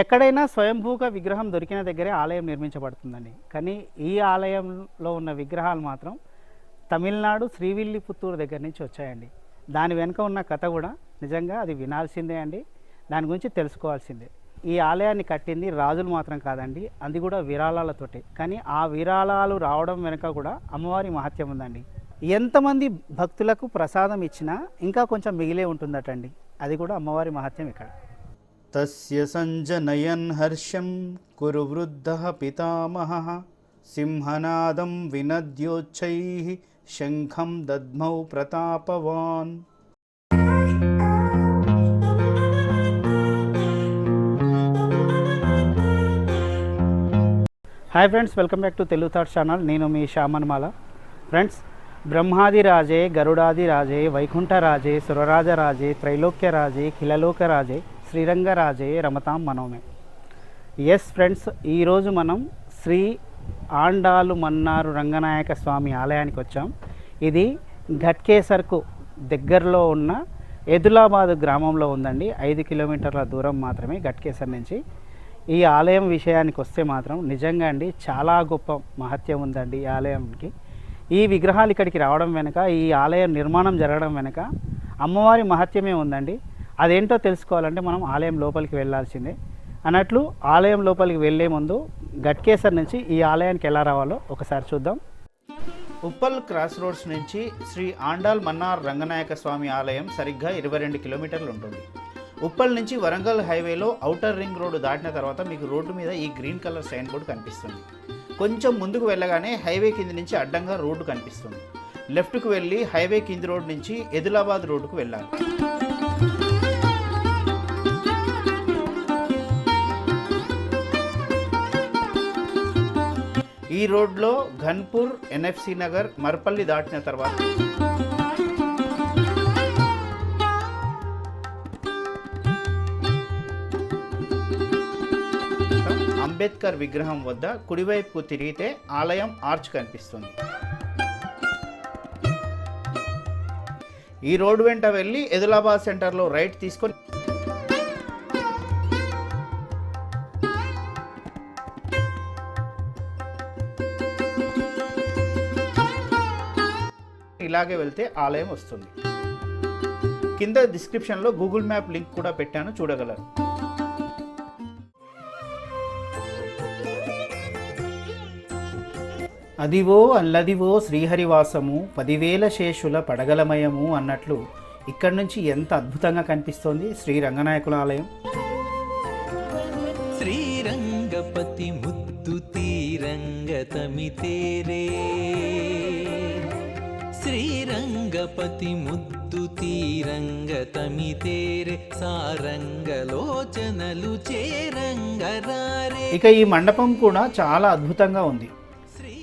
ఎక్కడైనా స్వయంభూగా విగ్రహం దొరికిన దగ్గరే ఆలయం నిర్మించబడుతుందండి. కానీ ఈ ఆలయంలో ఉన్న విగ్రహాలు మాత్రం తమిళనాడు శ్రీవిల్లిపుత్తూరు దగ్గర నుంచి వచ్చాయండి. దాని వెనుక ఉన్న కథ కూడా నిజంగా అది వినాల్సిందే అండి. దాని గురించి తెలుసుకోవాల్సిందే. ఈ ఆలయాన్ని కట్టింది రాజులు మాత్రం కాదండి అది కూడా విరాళాలతోటి కానీ ఆ విరాళాలు రావడం వెనుక కూడా అమ్మవారి మహత్యం ఉందండి. ఎంతమంది భక్తులకు ప్రసాదం ఇచ్చినా ఇంకా కొంచెం మిగిలే ఉంటుందటండి. అది కూడా అమ్మవారి మహత్యం ఇక్కడ. తస్య సంజనయన్ హర్షం కురు వృద్ధ పితామహ సింహనాదం వినద్యోచ్చై శంఖం దద్మౌ ప్రతాపవాన్ hi friends welcome back to Telugu thought channel నేను మీ శ్యామన్మాల ఫ్రెండ్స్ బ్రహ్మాది రాజే గరుడాది రాజే వైకుంఠ రాజే సురరాజ రాజే త్రైలోక్య రాజే ఖిలలోక రాజే శ్రీరంగరాజయ్య రమతాం మనోమే. ఎస్ ఫ్రెండ్స్ ఈరోజు మనం శ్రీ ఆండాలు మన్నారు రంగనాయక స్వామి ఆలయానికి వచ్చాం. ఇది ఘట్కేసర్కు దగ్గరలో ఉన్న ఎదులాబాద్ గ్రామంలో ఉందండి. ఐదు కిలోమీటర్ల దూరం మాత్రమే ఘట్కేసర్ నుంచి. ఈ ఆలయం విషయానికి వస్తే మాత్రం నిజంగా అండి చాలా గొప్ప మహత్యం ఉందండి ఈ ఆలయంకి. ఈ విగ్రహాలు ఇక్కడికి రావడం వెనుక ఈ ఆలయం నిర్మాణం జరగడం వెనుక అమ్మవారి మహత్యమే ఉందండి. అదేంటో తెలుసుకోవాలంటే మనం ఆలయం లోపలికి వెళ్ళాల్సిందే. అన్నట్లు ఆలయం లోపలికి వెళ్ళే ముందు గట్కేసర్ నుంచి ఈ ఆలయానికి ఎలా రావాలో ఒకసారి చూద్దాం. ఉప్పల్ క్రాస్ రోడ్స్ నుంచి శ్రీ ఆండాల్ మన్నార్ రంగనాయక స్వామి ఆలయం సరిగ్గా ఇరవై రెండు కిలోమీటర్లు ఉంటుంది. ఉప్పల్ నుంచి వరంగల్ హైవేలో ఔటర్ రింగ్ రోడ్డు దాటిన తర్వాత మీకు రోడ్డు మీద ఈ గ్రీన్ కలర్ సైన్ బోర్డు కనిపిస్తుంది. కొంచెం ముందుకు వెళ్ళగానే హైవే కింది నుంచి అడ్డంగా రోడ్డు కనిపిస్తుంది. లెఫ్ట్కు వెళ్ళి హైవే కింది రోడ్ నుంచి ఎదిలాబాద్ రోడ్డుకు వెళ్ళాలి. ఈ రోడ్లో ఘన్పూర్ ఎన్ఎఫ్సి నగర్ మర్పల్లి దాటిన తర్వాత. అంబేద్కర్ విగ్రహం వద్ద కుడివైపుకు తిరిగితే ఆలయం ఆర్చ్ కనిపిస్తుంది. ఈ రోడ్డు వెంట వెళ్ళి ఎదులాబాద్ సెంటర్లో రైట్ తీసుకొని ఇలాగే వెళ్తే ఆలయం వస్తుంది. కింద డిస్క్రిప్షన్లో గూగుల్ మ్యాప్ లింక్ కూడా పెట్టాను చూడగలరు. అదివో అల్లదివో శ్రీహరివాసము పదివేల శేషుల పడగలమయము అన్నట్లు ఇక్కడి నుంచి ఎంత అద్భుతంగా కనిపిస్తోంది శ్రీ రంగనాయకుల ఆలయం. శ్రీరంగపతి ముద్దు తీరంగ తమితేరే. శ్రీరంగపతి ముద్దు తీరంగతమి తమితేరే సారంగలోచనలు చేరంగరారే. ఇక ఈ మండపం కూడా చాలా అద్భుతంగా ఉంది.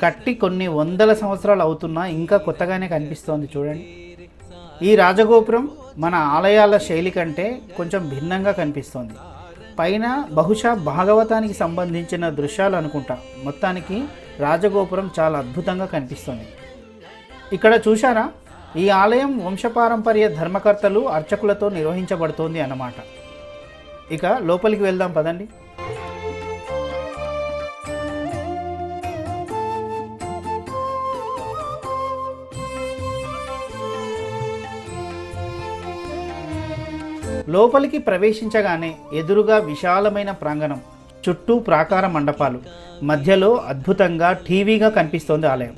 కట్టి కొన్ని వందల సంవత్సరాలు అవుతున్నా ఇంకా కొత్తగానే కనిపిస్తోంది చూడండి. ఈ రాజగోపురం మన ఆలయాల శైలి కంటే కొంచెం భిన్నంగా కనిపిస్తోంది. పైన బహుశా భాగవతానికి సంబంధించిన దృశ్యాలు అనుకుంటా. మొత్తానికి రాజగోపురం చాలా అద్భుతంగా కనిపిస్తుంది. ఇక్కడ చూశారా? ఈ ఆలయం వంశపారంపర్య ధర్మకర్తలు అర్చకులతో నిర్వహించబడుతోంది అన్నమాట. ఇక లోపలికి వెళ్దాం పదండి. లోపలికి ప్రవేశించగానే ఎదురుగా విశాలమైన ప్రాంగణం. చుట్టూ ప్రాకార మండపాలు. మధ్యలో అద్భుతంగా టీవీగా కనిపిస్తోంది ఆలయం.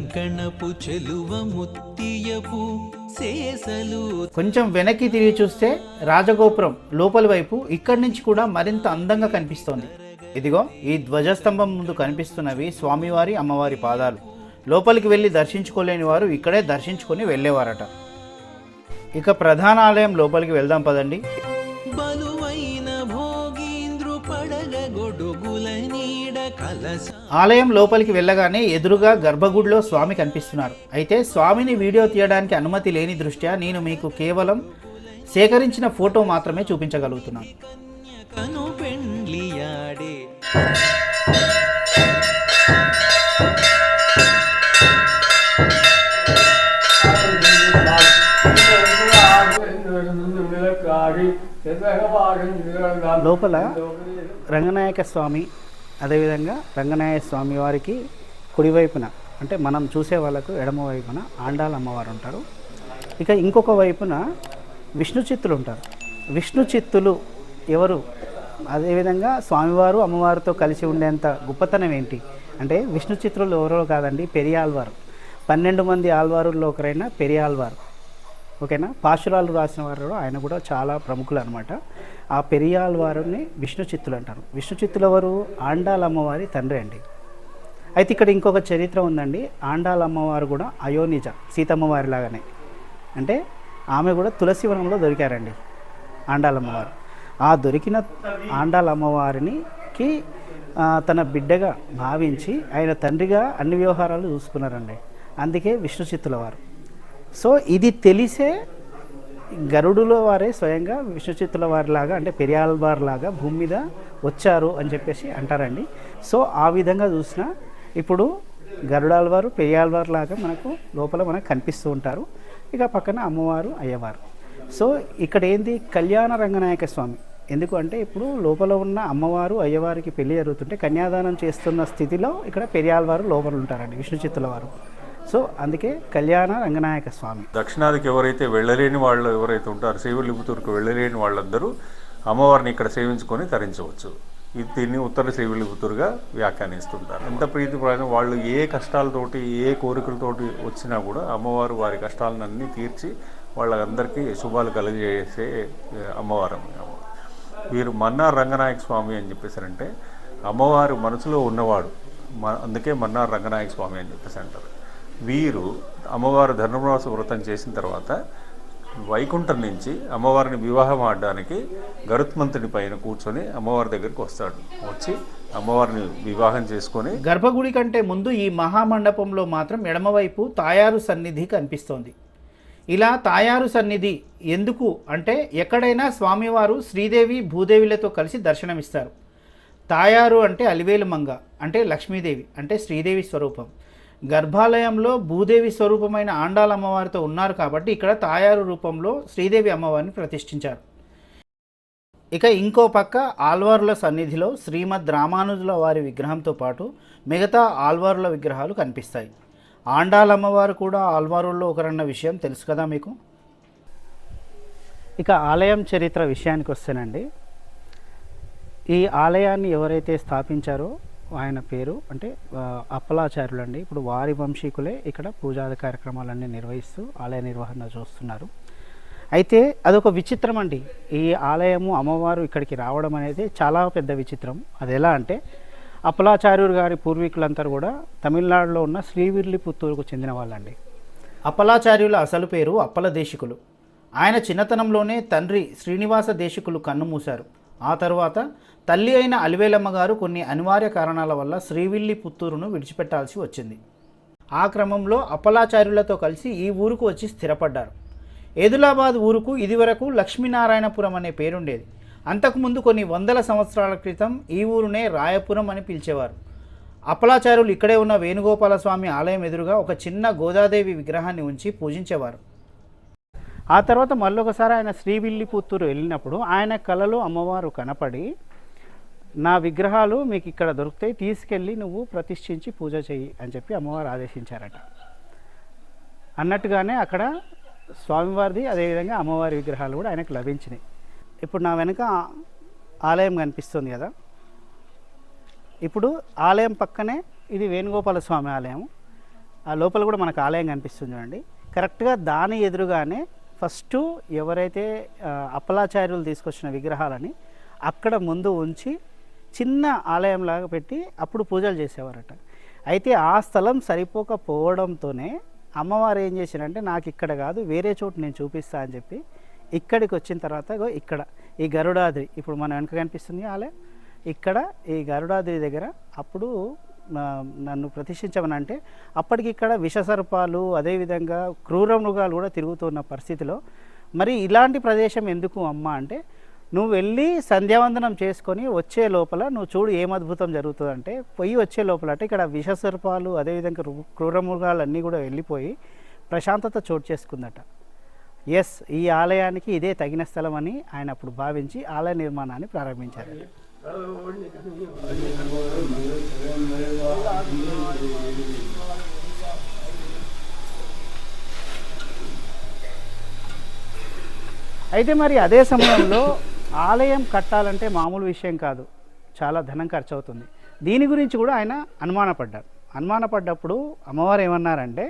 కొంచెం వెనక్కి తిరిగి చూస్తే రాజగోపురం లోపలి వైపు ఇక్కడి నుంచి కూడా మరింత అందంగా కనిపిస్తోంది. ఇదిగో ఈ ధ్వజస్తంభం ముందు కనిపిస్తున్నవి స్వామివారి అమ్మవారి పాదాలు. లోపలికి వెళ్ళి దర్శించుకోలేని వారు ఇక్కడే దర్శించుకొని వెళ్ళేవారట. ఇక ప్రధాన ఆలయం లోపలికి వెళ్దాం పదండి. ఆలయం లోపలికి వెళ్ళగానే ఎదురుగా గర్భగుడిలో స్వామి కనిపిస్తున్నారు. అయితే స్వామిని వీడియో తీయడానికి అనుమతి లేని దృష్ట్యా నేను మీకు కేవలం సేకరించిన ఫోటో మాత్రమే చూపించగలుగుతున్నాను. లోపల రంగనాయక స్వామి అదేవిధంగా రంగనాయ స్వామి వారికి కుడివైపున అంటే మనం చూసే వాళ్ళకు ఎడమ వైపున ఆండాల అమ్మవారు ఉంటారు. ఇక ఇంకొక వైపున విష్ణు చిత్తులు ఉంటారు. విష్ణు చిత్తులు ఎవరు? అదేవిధంగా స్వామివారు అమ్మవారితో కలిసి ఉండేంత గొప్పతనం ఏంటి? అంటే విష్ణు చిత్రులు ఎవరో కాదండి పెరియాల్వారు పన్నెండు మంది ఆల్వారుల్లో ఒకరైన పెరియాల్వారు ఓకేనా? పాశురాలు రాసిన వారు ఆయన కూడా చాలా ప్రముఖులు అనమాట ఆ పెరియాల్ వారిని విష్ణు చిత్తులు అంటారు. విష్ణు చిత్తుల వారు ఆండాల అమ్మవారి తండ్రి అండి. అయితే ఇక్కడ ఇంకొక చరిత్ర ఉందండి. ఆండాల అమ్మవారు కూడా అయోనిజ సీతమ్మవారి లాగానే. అంటే ఆమె కూడా తులసి వనంలో దొరికారండి ఆండాలమ్మవారు ఆ దొరికిన ఆండాలమ్మవారినికి తన బిడ్డగా భావించి ఆయన తండ్రిగా అన్ని వ్యవహారాలు చూసుకున్నారండి. అందుకే విష్ణు చిత్తుల వారు. సో ఇది తెలిసే గరుడులో వారే స్వయంగా విష్ణుచిత్తుల వారిలాగా అంటే పెరియాల్వార్ వారిలాగా భూమి మీద వచ్చారు అని చెప్పేసి అంటారండి. సో ఆ విధంగా చూసిన ఇప్పుడు గరుడాల్వారు పెరియాల్వార్ లాగా మనకు లోపల మనకు కనిపిస్తూ ఉంటారు. ఇక పక్కన అమ్మవారు అయ్యవారు. సో ఇక్కడ ఏంది? కళ్యాణ రంగనాయక స్వామి. ఎందుకు అంటే ఇప్పుడు లోపల ఉన్న అమ్మవారు అయ్యవారికి పెళ్ళి జరుగుతుంటే కన్యాదానం చేస్తున్న స్థితిలో ఇక్కడ పెరియాల్వారు లోపల ఉంటారండి విష్ణుచిత్తుల వారు. సో అందుకే కళ్యాణ రంగనాయక స్వామి. దక్షిణాదికి ఎవరైతే వెళ్ళలేని వాళ్ళు ఎవరైతే ఉంటారో శ్రీవిల్లిపుత్తూరుకు వెళ్ళలేని వాళ్ళందరూ అమ్మవారిని ఇక్కడ సేవించుకొని తరించవచ్చు. ఇది దీన్ని ఉత్తర శ్రీవిల్లిపుత్తూరుగా వ్యాఖ్యానిస్తుంటారు. ఎంత ప్రీతిప్రాయం వాళ్ళు ఏ కష్టాలతోటి ఏ కోరికలతోటి వచ్చినా కూడా అమ్మవారు వారి కష్టాలన్నీ తీర్చి వాళ్ళందరికీ శుభాలు కలుగజేసే అమ్మవారు. అమ్మ. వీరు మన్నార్ రంగనాయక స్వామి అని చెప్పేసారంటే అమ్మవారు మనసులో ఉన్నవాడు. మ- అందుకే మన్నార్ రంగనాయక స్వామి అని చెప్పేసి అంటారు. వీరు అమ్మవారు ధనుర్మాస వ్రతం చేసిన తర్వాత వైకుంఠం నుంచి అమ్మవారిని వివాహం ఆడడానికి గరుత్మంతుని పైన కూర్చొని అమ్మవారి దగ్గరికి వస్తాడు. వచ్చి అమ్మవారిని వివాహం చేసుకొని గర్భగుడి కంటే ముందు ఈ మహామండపంలో మాత్రం ఎడమవైపు తాయారు సన్నిధి కనిపిస్తోంది. ఇలా తాయారు సన్నిధి ఎందుకు అంటే ఎక్కడైనా స్వామివారు శ్రీదేవి భూదేవిలతో కలిసి దర్శనమిస్తారు. తాయారు అంటే అలివేలు మంగ అంటే లక్ష్మీదేవి అంటే శ్రీదేవి స్వరూపం. గర్భాలయంలో భూదేవి స్వరూపమైన ఆండాల అమ్మవారితో ఉన్నారు కాబట్టి ఇక్కడ తాయారు రూపంలో శ్రీదేవి అమ్మవారిని ప్రతిష్ఠించారు. ఇక ఇంకో పక్క ఆల్వారుల సన్నిధిలో శ్రీమద్ రామానుజుల వారి విగ్రహంతో పాటు మిగతా ఆల్వారుల విగ్రహాలు కనిపిస్తాయి. ఆండాల అమ్మవారు కూడా ఆల్వారుల్లో ఒకరన్న విషయం తెలుసు కదా మీకు? ఇక ఆలయం చరిత్ర విషయానికి వస్తేనండి ఈ ఆలయాన్ని ఎవరైతే స్థాపించారో ఆయన పేరు అంటే అప్పలాచార్యులు అండి ఇప్పుడు వారి వంశీకులే ఇక్కడ పూజాది కార్యక్రమాలన్నీ నిర్వహిస్తూ ఆలయ నిర్వహణ చూస్తున్నారు. అయితే అదొక విచిత్రం అండి. ఈ ఆలయము అమ్మవారు ఇక్కడికి రావడం అనేది చాలా పెద్ద విచిత్రం. అది ఎలా అంటే అప్పలాచార్యుడు గారి పూర్వీకులంతా కూడా తమిళనాడులో ఉన్న శ్రీవిల్లిపుత్తూరుకు చెందిన వాళ్ళండి. అప్పలాచార్యుల అసలు పేరు అప్పల దేశికులు. ఆయన చిన్నతనంలోనే తండ్రి శ్రీనివాస దేశికులు కన్నుమూశారు ఆ తరువాత తల్లి అయిన అలివేలమ్మ గారు కొన్ని అనివార్య కారణాల వల్ల శ్రీవిల్లి పుత్తూరును విడిచిపెట్టాల్సి వచ్చింది. ఆ క్రమంలో అప్పలాచార్యులతో కలిసి ఈ ఊరుకు వచ్చి స్థిరపడ్డారు. ఏదులాబాద్ ఊరుకు ఇదివరకు లక్ష్మీనారాయణపురం అనే పేరుండేది. అంతకుముందు కొన్ని వందల సంవత్సరాల క్రితం ఈ ఊరునే రాయపురం అని పిలిచేవారు. అప్పలాచారులు ఇక్కడే ఉన్న వేణుగోపాల స్వామి ఆలయం ఎదురుగా ఒక చిన్న గోదాదేవి విగ్రహాన్ని ఉంచి పూజించేవారు. ఆ తర్వాత మళ్ళొకసారి ఆయన శ్రీవిల్లిపుత్తూరు వెళ్ళినప్పుడు ఆయన కలలో అమ్మవారు కనపడి నా విగ్రహాలు మీకు ఇక్కడ దొరుకుతాయి తీసుకెళ్ళి నువ్వు ప్రతిష్ఠించి పూజ చెయ్యి అని చెప్పి అమ్మవారు ఆదేశించారట. అన్నట్టుగానే అక్కడ స్వామివారిది అదేవిధంగా అమ్మవారి విగ్రహాలు కూడా ఆయనకు లభించినాయి. ఇప్పుడు నా వెనుక ఆలయం కనిపిస్తుంది కదా. ఇప్పుడు ఆలయం పక్కనే ఇది వేణుగోపాల స్వామి ఆలయం. ఆ లోపల కూడా మనకు ఆలయం కనిపిస్తుంది చూడండి. కరెక్ట్గా దాని ఎదురుగానే ఫస్ట్ ఎవరైతే అప్పలాచార్యులు తీసుకొచ్చిన విగ్రహాలని అక్కడ ముందు ఉంచి చిన్న ఆలయంలాగా పెట్టి అప్పుడు పూజలు చేసేవారట. అయితే ఆ స్థలం సరిపోకపోవడంతోనే అమ్మవారు ఏం చేశారంటే నాకు ఇక్కడ కాదు వేరే చోటు నేను చూపిస్తా అని చెప్పి ఇక్కడికి వచ్చిన తర్వాత ఇక్కడ ఈ గరుడాద్రి ఇప్పుడు మన వెనక కనిపిస్తుంది ఆలయం. ఇక్కడ ఈ గరుడాద్రి దగ్గర అప్పుడు నన్ను ప్రతిష్ఠించమని అంటే అప్పటికి ఇక్కడ విషసర్పాలు అదేవిధంగా క్రూర మృగాలు కూడా తిరుగుతున్న పరిస్థితిలో మరి ఇలాంటి ప్రదేశం ఎందుకు అమ్మ అంటే నువ్వు వెళ్ళి సంధ్యావందనం చేసుకొని వచ్చే లోపల నువ్వు చూడు ఏం అద్భుతం జరుగుతుందంటే పొయ్యి వచ్చే లోపల అంటే ఇక్కడ విషసర్పాలు అదేవిధంగా రు- క్రూర మృగాలు అన్నీ కూడా వెళ్ళిపోయి ప్రశాంతత చోటు చేసుకుందట. ఎస్ ఈ ఆలయానికి ఇదే తగిన స్థలం అని ఆయన అప్పుడు భావించి ఆలయ నిర్మాణాన్ని ప్రారంభించారు. అయితే మరి అదే సమయంలో ఆలయం కట్టాలంటే మామూలు విషయం కాదు. చాలా ధనం ఖర్చు అవుతుంది దీని గురించి కూడా ఆయన అనుమానపడ్డారు. అనుమానపడ్డప్పుడు అమ్మవారు ఏమన్నారంటే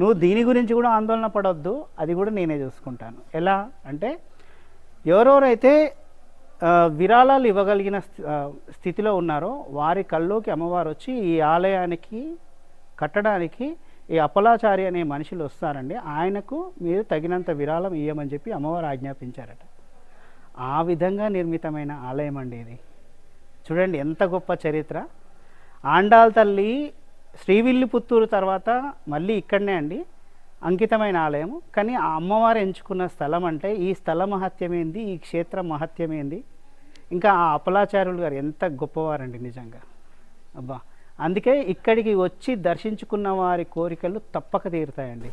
నువ్వు దీని గురించి కూడా ఆందోళన పడవద్దు అది కూడా నేనే చూసుకుంటాను. ఎలా? అంటే ఎవరెవరైతే విరాళాలు ఇవ్వగలిగిన స్థి- స్థితిలో ఉన్నారో వారి కల్లోకి అమ్మవారు వచ్చి ఈ ఆలయానికి కట్టడానికి ఈ అపలాచారి అనే మనుషులు వస్తారండి. ఆయనకు మీరు తగినంత విరాళం ఇవ్వమని చెప్పి అమ్మవారు ఆజ్ఞాపించారట. ఆ విధంగా నిర్మితమైన ఆలయం అండి ఇది. చూడండి ఎంత గొప్ప చరిత్ర. ఆండాల్ తల్లి శ్రీవిల్లిపుత్తూరు తర్వాత మళ్ళీ ఇక్కడనే అండి. అంకితమైన ఆలయము. కానీ ఆ అమ్మవారు ఎంచుకున్న స్థలం అంటే ఈ స్థల మహత్యమేంది? ఈ క్షేత్రం మహత్యమేంది? ఇంకా ఆ అపలాచార్యులు గారు ఎంత గొప్పవారండి నిజంగా. అబ్బా! అందుకే ఇక్కడికి వచ్చి దర్శించుకున్న వారి కోరికలు తప్పక తీరుతాయండి.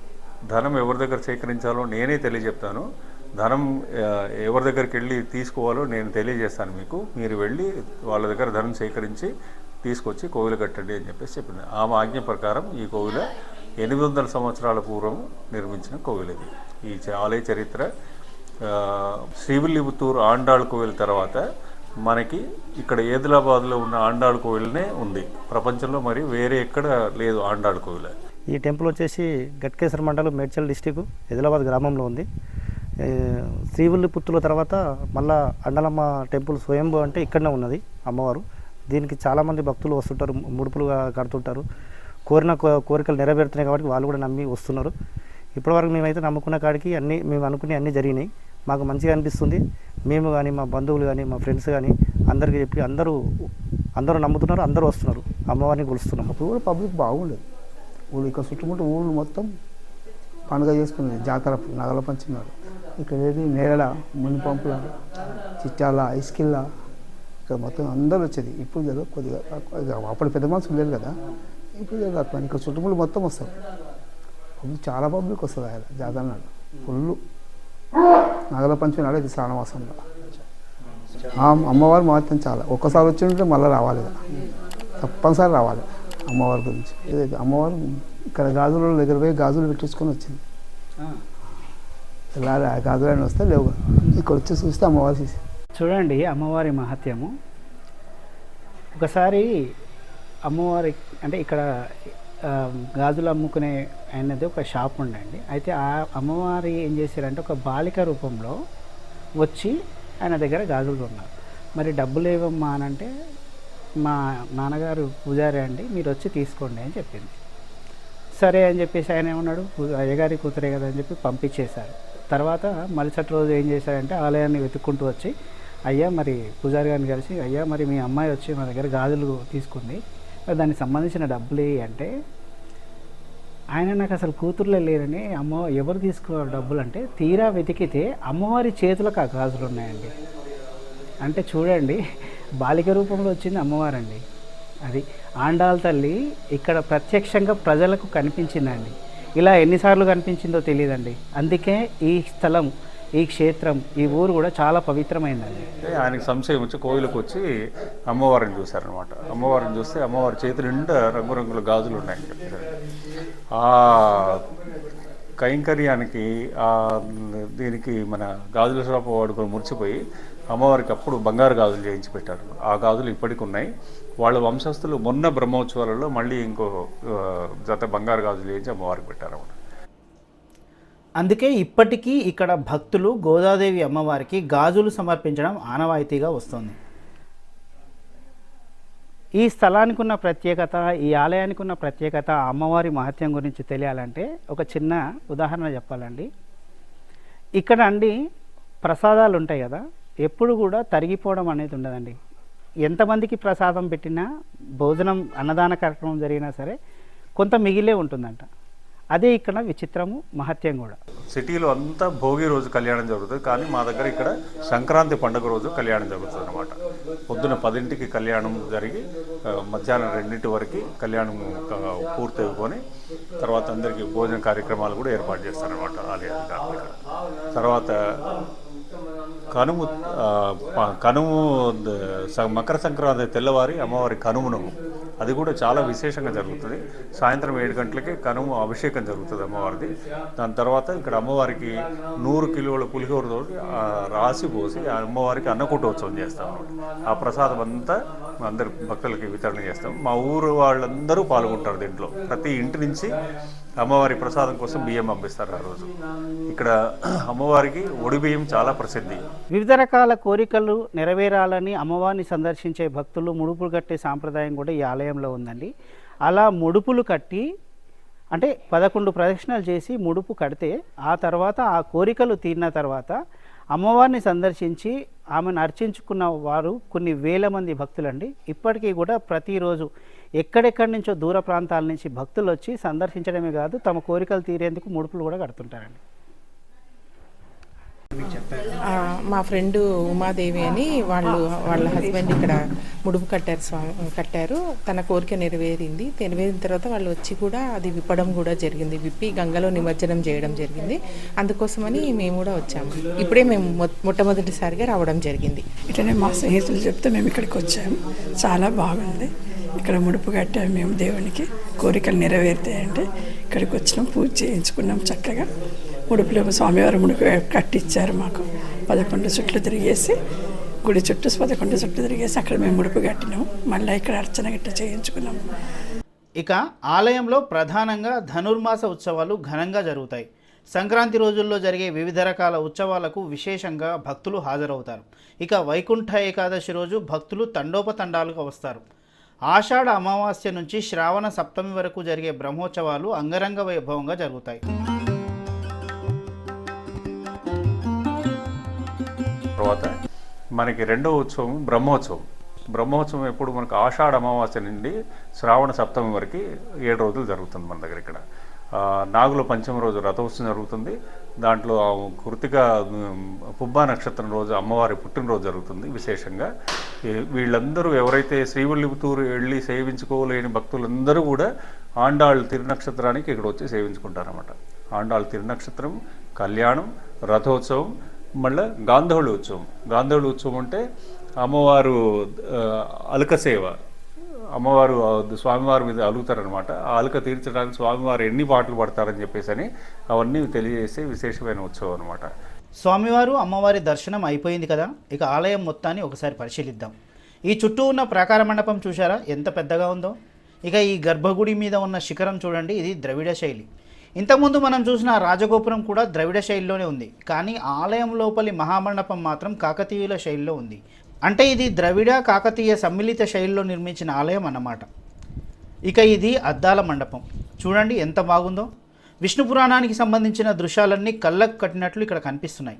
ధనం ఎవరి దగ్గర సేకరించాలో నేనే తెలియజెప్తాను. ధనం ఎవరి దగ్గరికి వెళ్ళి తీసుకోవాలో నేను తెలియజేస్తాను మీకు. మీరు వెళ్ళి వాళ్ళ దగ్గర ధనం సేకరించి తీసుకొచ్చి కోవిల కట్టండి అని చెప్పేసి చెప్పింది. ఆమె ఆజ్ఞ ప్రకారం ఈ కోవిల ఎనిమిది వందల సంవత్సరాల పూర్వం నిర్మించిన కోవిల్ ఇది. ఈ చ- ఆలయ చరిత్ర శ్రీవిల్లిపుత్తూరు ఆండాళ్ కోవిల్ తర్వాత మనకి ఇక్కడ ఏదిలాబాద్లో ఉన్న ఆండాళ్ కోవిల్నే ఉంది. ప్రపంచంలో మరి వేరే ఎక్కడ లేదు ఆండాళ్ కోవిల్. ఈ టెంపుల్ వచ్చేసి గట్కేశ్వర మండలం మేడ్చల్ డిస్టిక్ ఎదిలాబాద్ గ్రామంలో ఉంది. ఏ, శ్రీవిల్లిపుత్తుల తర్వాత మళ్ళా అండలమ్మ టెంపుల్ స్వయంభూ అంటే ఇక్కడనే ఉన్నది అమ్మవారు. దీనికి చాలామంది భక్తులు వస్తుంటారు ముడుపులుగా కడుతుంటారు. కోరిన కోరికలు నెరవేరుతున్నాయి కాబట్టి వాళ్ళు కూడా నమ్మి వస్తున్నారు. ఇప్పటివరకు మేమైతే నమ్ముకున్న కాడికి అన్నీ మేము అనుకునే అన్నీ జరిగినాయి. మాకు మంచిగా అనిపిస్తుంది. మేము కానీ మా బంధువులు కానీ మా ఫ్రెండ్స్ కానీ అందరికీ చెప్పి అందరూ అందరూ నమ్ముతున్నారు అందరూ వస్తున్నారు. అమ్మవారిని కొలుస్తున్నాం. అప్పుడు కూడా పబ్లిక్ బాగుండేది. ఊళ్ళు ఇక్కడ చుట్టుముట్టు ఊళ్ళు మొత్తం పండుగ చేసుకునేది జాతర నగల పంచినాడు ఇక్కడ ఏది నేరడ మునిపంపుల చిట్టాల ఐస్కిల్ల ఇక్కడ మొత్తం అందరూ వచ్చేది. ఇప్పుడు జర కొద్దిగా అప్పుడు పెద్ద మనుషులు లేరు కదా. ఇప్పుడు కాదు ఇక్కడ చుట్టుముళ్ళు మొత్తం వస్తారు పబ్లిక్ చాలా పబ్లిక్ వస్తుంది ఆయన జాతర నాడు. ఫుల్ నగల పంచమి నాడు ఇది శ్రావణమాసంలో అమ్మవారి మహత్యం చాలా. ఒక్కసారి వచ్చింటే మళ్ళీ రావాలి తప్పనిసరి రావాలి అమ్మవారి గురించి. అమ్మవారు ఇక్కడ గాజుల దగ్గర పోయి గాజులు పెట్టించుకొని వచ్చింది. ఇలా ఆ గాజులైన వస్తే లేవు ఇక్కడ వచ్చి చూస్తే అమ్మవారు చూసి. చూడండి అమ్మవారి మహత్యము. ఒకసారి అమ్మవారి అంటే ఇక్కడ గాజులు అమ్ముకునే ఆయనది ఒక షాప్ ఉండండి. అయితే ఆ అమ్మవారి ఏం చేశారంటే ఒక బాలిక రూపంలో వచ్చి ఆయన దగ్గర గాజులు ఉన్నారు మరి డబ్బులు ఏవమ్మా అని అంటే మా నాన్నగారు పూజారి అండి మీరు వచ్చి తీసుకోండి అని చెప్పింది. సరే అని చెప్పేసి ఆయన ఏమన్నాడు అయ్యగారి కూతురే కదా అని చెప్పి పంపించేశారు. తర్వాత మరుసటి రోజు ఏం చేశారంటే ఆలయాన్ని వెతుక్కుంటూ వచ్చి అయ్యా మరి పూజారి గారిని కలిసి అయ్యా మరి మీ అమ్మాయి వచ్చి మా దగ్గర గాజులు తీసుకుంది దానికి సంబంధించిన డబ్బులు అంటే ఆయన నాకు అసలు కూతుర్లే లేరని అమ్మ ఎవరు తీసుకోవాలి డబ్బులు అంటే తీరా వెతికితే అమ్మవారి చేతులకు ఆ గాజులు ఉన్నాయండి. అంటే చూడండి బాలిక రూపంలో వచ్చింది అమ్మవారండి. అది ఆండాల తల్లి ఇక్కడ ప్రత్యక్షంగా ప్రజలకు కనిపించిందండి. ఇలా ఎన్నిసార్లు కనిపించిందో తెలియదండి. అందుకే ఈ స్థలం ఈ క్షేత్రం ఈ ఊరు కూడా చాలా పవిత్రమైందండి. అంటే సంశయం వచ్చి కోవిలకు వచ్చి అమ్మవారిని చూశారనమాట అమ్మవారిని చూస్తే అమ్మవారి చేతి నిండా రంగురంగుల గాజులు ఉన్నాయని చెప్పారు ఆ కైంకర్యానికి ఆ దీనికి మన గాజుల షాపు వాడుకొని మురిచిపోయి అమ్మవారికి అప్పుడు బంగారు గాజులు చేయించి పెట్టారు. ఆ గాజులు ఇప్పటికి ఉన్నాయి. వాళ్ళ వంశస్థులు మొన్న బ్రహ్మోత్సవాలలో మళ్ళీ ఇంకో జత బంగారు గాజులు చేయించి అమ్మవారికి పెట్టారన్నమాట. అందుకే ఇప్పటికీ ఇక్కడ భక్తులు గోదాదేవి అమ్మవారికి గాజులు సమర్పించడం ఆనవాయితీగా వస్తుంది. ఈ స్థలానికి ఉన్న ప్రత్యేకత ఈ ఆలయానికి ఉన్న ప్రత్యేకత అమ్మవారి మహత్యం గురించి తెలియాలంటే ఒక చిన్న ఉదాహరణ చెప్పాలండి. ఇక్కడ అండి ప్రసాదాలు ఉంటాయి కదా ఎప్పుడు కూడా తరిగిపోవడం అనేది ఉండదండి. ఎంతమందికి ప్రసాదం పెట్టినా భోజనం అన్నదాన కార్యక్రమం జరిగినా సరే కొంత మిగిలే ఉంటుందంట. అదే ఇక్కడ విచిత్రము మహత్యం కూడా. సిటీలో అంతా భోగి రోజు కళ్యాణం జరుగుతుంది కానీ మా దగ్గర ఇక్కడ సంక్రాంతి పండుగ రోజు కళ్యాణం జరుగుతుంది అనమాట పొద్దున పదింటికి కళ్యాణం జరిగి మధ్యాహ్నం రెండింటి వరకు కళ్యాణం పూర్తి అయిపోయి తర్వాత అందరికీ భోజన కార్యక్రమాలు కూడా ఏర్పాటు చేస్తారనమాట ఆలయ తర్వాత కనుము కనుము మకర సంక్రాంతి తెల్లవారి అమ్మవారి కనుమును. అది కూడా చాలా విశేషంగా జరుగుతుంది. సాయంత్రం ఏడు గంటలకి కనుము అభిషేకం జరుగుతుంది అమ్మవారిది. దాని తర్వాత ఇక్కడ అమ్మవారికి నూరు కిలోల పులిహోరతో రాసి పోసి ఆ అమ్మవారికి అన్నకూటోత్సవం చేస్తాం అన్నమాట. ఆ ప్రసాదం అంతా అందరి భక్తులకి వితరణ చేస్తాం. మా ఊరు వాళ్ళందరూ పాల్గొంటారు దీంట్లో. ప్రతి ఇంటి నుంచి అమ్మవారి ప్రసాదం కోసం బియ్యం పంపిస్తారు ఆ రోజు. ఇక్కడ అమ్మవారికి ఒడి బియ్యం చాలా ప్రసిద్ధి. వివిధ రకాల కోరికలు నెరవేరాలని అమ్మవారిని సందర్శించే భక్తులు ముడుపులు కట్టే సాంప్రదాయం కూడా ఈ ఆలయంలో ఉందండి. అలా ముడుపులు కట్టి అంటే పదకొండు ప్రదక్షిణలు చేసి ముడుపు కడితే ఆ తర్వాత ఆ కోరికలు తీరిన తర్వాత అమ్మవారిని సందర్శించి ఆమెను అర్చించుకున్న వారు కొన్ని వేల మంది భక్తులండి. ఇప్పటికీ కూడా ప్రతిరోజు ఎక్కడెక్కడి నుంచో దూర ప్రాంతాల నుంచి భక్తులు వచ్చి సందర్శించడమే కాదు తమ కోరికలు తీరేందుకు ముడుపులు కూడా కడుతుంటారండి. ఆ, మా ఫ్రెండ్ ఉమాదేవి అని వాళ్ళు వాళ్ళ హస్బెండ్ ఇక్కడ ముడుపు కట్టారు స్వామి కట్టారు. తన కోరిక నెరవేరింది. నెరవేరిన తర్వాత వాళ్ళు వచ్చి కూడా అది విప్పడం కూడా జరిగింది. విప్పి గంగలో నిమజ్జనం చేయడం జరిగింది. అందుకోసమని మేము కూడా వచ్చాము. ఇప్పుడే మేము మొ- మొట్టమొదటిసారిగా రావడం జరిగింది. ఇట్లనే మా స్నేహితులు చెప్తే మేము ఇక్కడికి వచ్చాము. చాలా బాగుంది. ఇక్కడ ముడుపు కట్టాము మేము దేవునికి. కోరికలు నెరవేరుతాయంటే ఇక్కడికి వచ్చినాం పూజ చేయించుకున్నాం చక్కగా. ముడుపులో స్వామివారి ముడుపు కట్టిచ్చారు మాకు. పదకొండు చుట్లు తిరిగేసి గుడి చుట్టూ పదకొండు చుట్లు తిరిగేసి అక్కడ మేము ముడుపు కట్టినాము. మళ్ళీ ఇక్కడ అర్చన గిట్ట చేయించుకున్నాము. ఇక ఆలయంలో ప్రధానంగా ధనుర్మాస ఉత్సవాలు ఘనంగా జరుగుతాయి. సంక్రాంతి రోజుల్లో జరిగే వివిధ రకాల ఉత్సవాలకు విశేషంగా భక్తులు హాజరవుతారు. ఇక వైకుంఠ ఏకాదశి రోజు భక్తులు తండోపతండాలుగా వస్తారు. ఆషాఢ అమావాస్య నుంచి శ్రావణ సప్తమి వరకు జరిగే బ్రహ్మోత్సవాలు అంగరంగ వైభవంగా జరుగుతాయి. తర్వాత మనకి రెండవ ఉత్సవం బ్రహ్మోత్సవం. బ్రహ్మోత్సవం ఎప్పుడు మనకు ఆషాఢ అమావాస్య నుండి శ్రావణ సప్తమి వరకు ఏడు రోజులు జరుగుతుంది మన దగ్గర ఇక్కడ. నాగుల పంచమ రోజు రథోత్సవం జరుగుతుంది. దాంట్లో కృతిక పుబ్బా నక్షత్రం రోజు అమ్మవారి పుట్టినరోజు జరుగుతుంది విశేషంగా. వీళ్ళందరూ ఎవరైతే శ్రీవల్లిపుతూరు వెళ్ళి సేవించుకోలేని భక్తులందరూ కూడా ఆండాళ్ తిరునక్షత్రానికి ఇక్కడ వచ్చి సేవించుకుంటారన్నమాట. ఆండాళ్ తిరునక్షత్రం కళ్యాణం రథోత్సవం మళ్ళీ గాంధోళి ఉత్సవం గాంధోళి ఉత్సవం అంటే అమ్మవారు అలకసేవ. అలక సేవ అమ్మవారు స్వామివారి మీద అలుగుతారనమాట ఆ తీర్చడానికి స్వామివారు ఎన్ని పాటలు పడతారని చెప్పేసి అని అవన్నీ తెలియజేసే విశేషమైన ఉత్సవం అనమాట స్వామివారు అమ్మవారి దర్శనం అయిపోయింది కదా ఇక ఆలయం మొత్తాన్ని ఒకసారి పరిశీలిద్దాం. ఈ చుట్టూ ఉన్న ప్రాకార మండపం చూశారా? ఎంత పెద్దగా ఉందో. ఇక ఈ గర్భగుడి మీద ఉన్న శిఖరం చూడండి ఇది ద్రవిడ శైలి. ఇంతకుముందు మనం చూసిన రాజగోపురం కూడా ద్రవిడ శైలిలోనే ఉంది కానీ ఆలయం లోపలి మహామండపం మాత్రం కాకతీయుల శైలిలో ఉంది. అంటే ఇది ద్రవిడ కాకతీయ సమ్మిళిత శైలిలో నిర్మించిన ఆలయం అన్నమాట. ఇక ఇది అద్దాల మండపం. చూడండి ఎంత బాగుందో. విష్ణు పురాణానికి సంబంధించిన దృశ్యాలన్నీ కళ్ళకు కట్టినట్లు ఇక్కడ కనిపిస్తున్నాయి.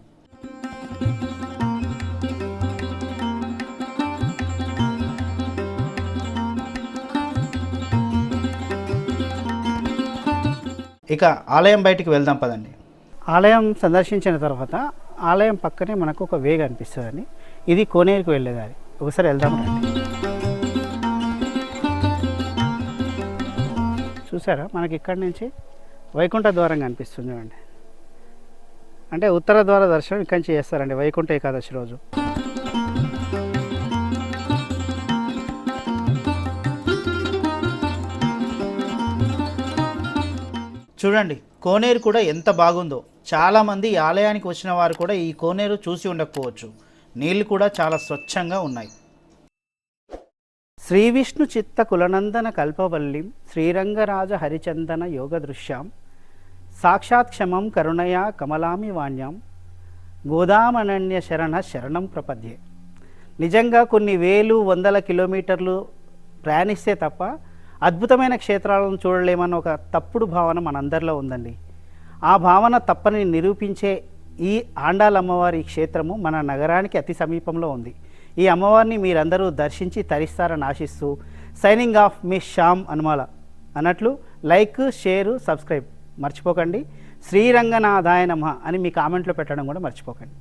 ఇక ఆలయం బయటికి వెళ్దాం పదండి. ఆలయం సందర్శించిన తర్వాత ఆలయం పక్కనే మనకు ఒక వే కనిపిస్తుందండి ఇది కోనేరుకు వెళ్ళేదారి ఒకసారి వెళ్దాం రండి. చూసారా? మనకి ఇక్కడి నుంచి వైకుంఠ ద్వారం కనిపిస్తుంది చూడండి. అంటే ఉత్తర ద్వార దర్శనం ఇక్కడి నుంచి చేస్తారండి. వైకుంఠ ఏకాదశి రోజు. చూడండి కోనేరు కూడా ఎంత బాగుందో. చాలామంది ఈ ఆలయానికి వచ్చిన వారు కూడా ఈ కోనేరు చూసి ఉండకపోవచ్చు. నీళ్ళు కూడా చాలా స్వచ్ఛంగా ఉన్నాయి. శ్రీ విష్ణు చిత్త కులనందన కల్పవల్లిం శ్రీరంగరాజ హరిచందన యోగ దృశ్యాం సాక్షాత్ క్షమం కరుణయా కమలామి వాణ్యాం గోదామనన్య శరణ శరణం ప్రపద్యే. నిజంగా కొన్ని వేలు వందల కిలోమీటర్లు ప్రయాణిస్తే తప్ప అద్భుతమైన క్షేత్రాలను చూడలేమన్న ఒక తప్పుడు భావన మనందరిలో ఉందండి. ఆ భావన తప్పని నిరూపించే ఈ ఆండాల్ అమ్మవారి క్షేత్రము మన నగరానికి అతి సమీపంలో ఉంది. ఈ అమ్మవారిని మీరందరూ దర్శించి తరిస్తారని ఆశిస్తూ సైనింగ్ ఆఫ్ మీ శ్యామ్ అనుమాల అన్నట్లు లైక్ షేరు సబ్స్క్రైబ్ మర్చిపోకండి. శ్రీరంగనాథాయ నమ అని మీ కామెంట్లో పెట్టడం కూడా మర్చిపోకండి.